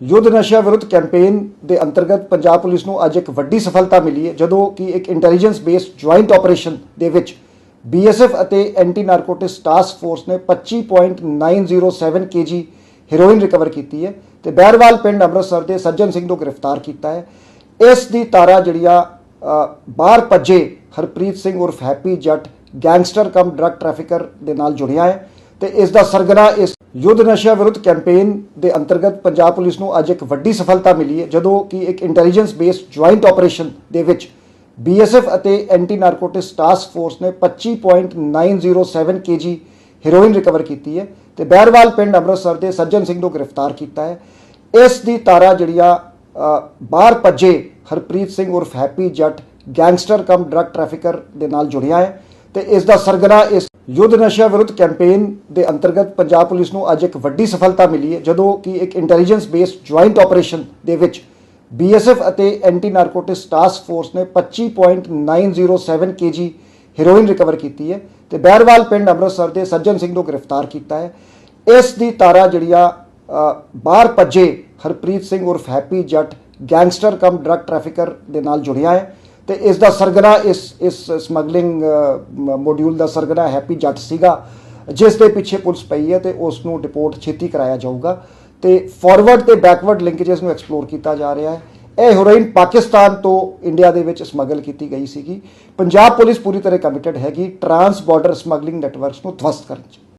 ਯੁੱਧ ਨਸ਼ਾ ਵਿਰੁੱਧ ਕੈਂਪੇਨ ਦੇ ਅੰਤਰਗਤ ਪੰਜਾਬ ਪੁਲਿਸ ਨੂੰ ਅੱਜ ਇੱਕ ਵੱਡੀ ਸਫਲਤਾ ਮਿਲੀ ਹੈ, ਜਦੋਂ ਕਿ ਇੱਕ ਇੰਟੈਲੀਜੈਂਸ ਬੇਸਡ ਜੁਆਇੰਟ ਆਪਰੇਸ਼ਨ ਦੇ ਵਿੱਚ ਬੀਐਸਐਫ ਅਤੇ ਐਂਟੀ ਨਾਰਕੋਟਿਕਸ ਟਾਸਕ ਫੋਰਸ ਨੇ 25.907 ਕੇਜੀ ਹੈਰੋਇਨ ਰਿਕਵਰ ਕੀਤੀ ਹੈ ਤੇ ਬਹਿਰਵਾਲ ਪਿੰਡ ਅੰਮ੍ਰਿਤਸਰ ਦੇ ਸੱਜਣ ਸਿੰਘ ਨੂੰ ਗ੍ਰਿਫਤਾਰ ਕੀਤਾ ਹੈ। ਇਸ ਦੀ ਤਾਰਾ ਜਿਹੜੀਆਂ ਬਾਹਰ ਭੱਜੇ ਹਰਪ੍ਰੀਤ ਸਿੰਘ ਉਰਫ ਹੈਪੀ ਜੱਟ, ਗੈਂਗਸਟਰ ਕਮ ਡਰੱਗ ਟ੍ਰੈਫਿਕਰ ਦੇ ਨਾਲ ਜੁੜਿਆ ਹੈ ਤੇ ਇਸ ਦਾ ਸਰਗਨਾ ਇਸ ਯੁੱਧ ਨਸ਼ਾ ਵਿਰੁੱਧ ਕੈਂਪੇਨ ਦੇ ਅੰਤਰਗਤ ਪੰਜਾਬ ਪੁਲਿਸ ਨੂੰ ਅੱਜ ਇੱਕ ਵੱਡੀ ਸਫਲਤਾ ਮਿਲੀ ਹੈ, ਜਦੋਂ ਕਿ ਇੱਕ ਇੰਟੈਲੀਜੈਂਸ ਬੇਸਡ ਜੁਆਇੰਟ ਆਪਰੇਸ਼ਨ ਦੇ ਵਿੱਚ ਬੀਐਸਐਫ ਅਤੇ ਐਂਟੀ ਨਾਰਕੋਟਿਕਸ ਟਾਸਕ ਫੋਰਸ ਨੇ 25.907 ਕੇਜੀ ਹੈਰੋਇਨ ਰਿਕਵਰ ਕੀਤੀ ਹੈ ਤੇ ਬਹਿਰਵਾਲ ਪਿੰਡ ਅੰਮ੍ਰਿਤਸਰ ਦੇ ਸੱਜਣ ਸਿੰਘ ਨੂੰ ਗ੍ਰਿਫਤਾਰ ਕੀਤਾ ਹੈ। ਇਸ ਦੀ ਤਾਰਾ ਜਿਹੜੀਆਂ ਬਾਹਰ ਭੱਜੇ ਹਰਪ੍ਰੀਤ ਸਿੰਘ ਉਰਫ ਹੈਪੀ ਜੱਟ, ਗੈਂਗਸਟਰ ਕਮ ਡਰੱਗ ਟ੍ਰੈਫਿਕਰ ਦੇ ਨਾਲ ਜੁੜਿਆ ਹੈ। ਤੇ ਇਸ ਦਾ ਸਰਗਨਾ, ਇਸ ਯੁੱਧ ਨਸ਼ਾ ਵਿਰੁੱਧ ਕੈਂਪੇਨ ਦੇ ਅੰਤਰਗਤ ਪੰਜਾਬ ਪੁਲਿਸ ਨੂੰ ਅੱਜ ਇੱਕ ਵੱਡੀ ਸਫਲਤਾ ਮਿਲੀ ਹੈ, ਜਦੋਂ ਕਿ ਇੱਕ ਇੰਟੈਲੀਜੈਂਸ ਬੇਸਡ ਜੁਆਇੰਟ ਆਪਰੇਸ਼ਨ ਦੇ ਵਿੱਚ ਬੀਐਸਐਫ ਅਤੇ ਐਂਟੀ ਨਾਰਕੋਟਿਕਸ ਟਾਸਕ ਫੋਰਸ ਨੇ 25.907 ਕੇਜੀ ਹੀਰੋਇਨ ਰਿਕਵਰ ਕੀਤੀ ਹੈ ਤੇ ਬਹਿਰਵਾਲ ਪਿੰਡ ਅੰਮ੍ਰਿਤਸਰ ਦੇ ਸੱਜਣ ਸਿੰਘ ਨੂੰ ਗ੍ਰਿਫਤਾਰ ਕੀਤਾ ਹੈ। ਇਸ ਦੀ ਤਾਰਾ ਜਿਹੜੀਆਂ ਬਾਹਰ ਭੱਜੇ ਹਰਪ੍ਰੀਤ ਸਿੰਘ ਉਰਫ ਹੈਪੀ ਜੱਟ, ਗੈਂਗਸਟਰ ਕਮ ਡਰੱਗ ਟ੍ਰੈਫਿਕਰ ਦੇ ਨਾਲ ਜੁੜਿਆ ਹੈ। ਤੇ ਇਸ ਦਾ ਸਰਗਨਾ ਇਸ ਇਸ ਸਮਗਲਿੰਗ ਮੋਡਿਊਲ ਦਾ ਸਰਗਨਾ ਹੈਪੀ ਜੱਟ ਸੀਗਾ, ਜਿਸ ਦੇ ਪਿੱਛੇ ਪੁਲਿਸ ਪਈ ਹੈ ਤੇ ਉਸ ਨੂੰ ਰਿਪੋਰਟ ਛੇਤੀ ਕਰਾਇਆ ਜਾਊਗਾ। ਤੇ ਫਾਰਵਰਡ ਤੇ ਬੈਕਵਰਡ ਲਿੰਕੇजेस ਨੂੰ ਐਕਸਪਲੋਰ ਕੀਤਾ ਜਾ ਰਿਹਾ ਹੈ। ਇਹ ਹੈਰੋਇਨ ਪਾਕਿਸਤਾਨ ਤੋਂ ਇੰਡੀਆ ਦੇ ਵਿੱਚ ਸਮਗਲ ਕੀਤੀ ਗਈ ਸੀਗੀ। ਪੰਜਾਬ ਪੁਲਿਸ ਪੂਰੀ ਤਰ੍ਹਾਂ ਕਮਿਟਡ ਹੈਗੀ। ਟਰਾਂਸ ਬਾਰਡਰ ਸਮਗਲਿੰਗ ਨੈਟਵਰਕਸ ਨੂੰ ਧਵਸਤ ਕਰਨ 'ਚ।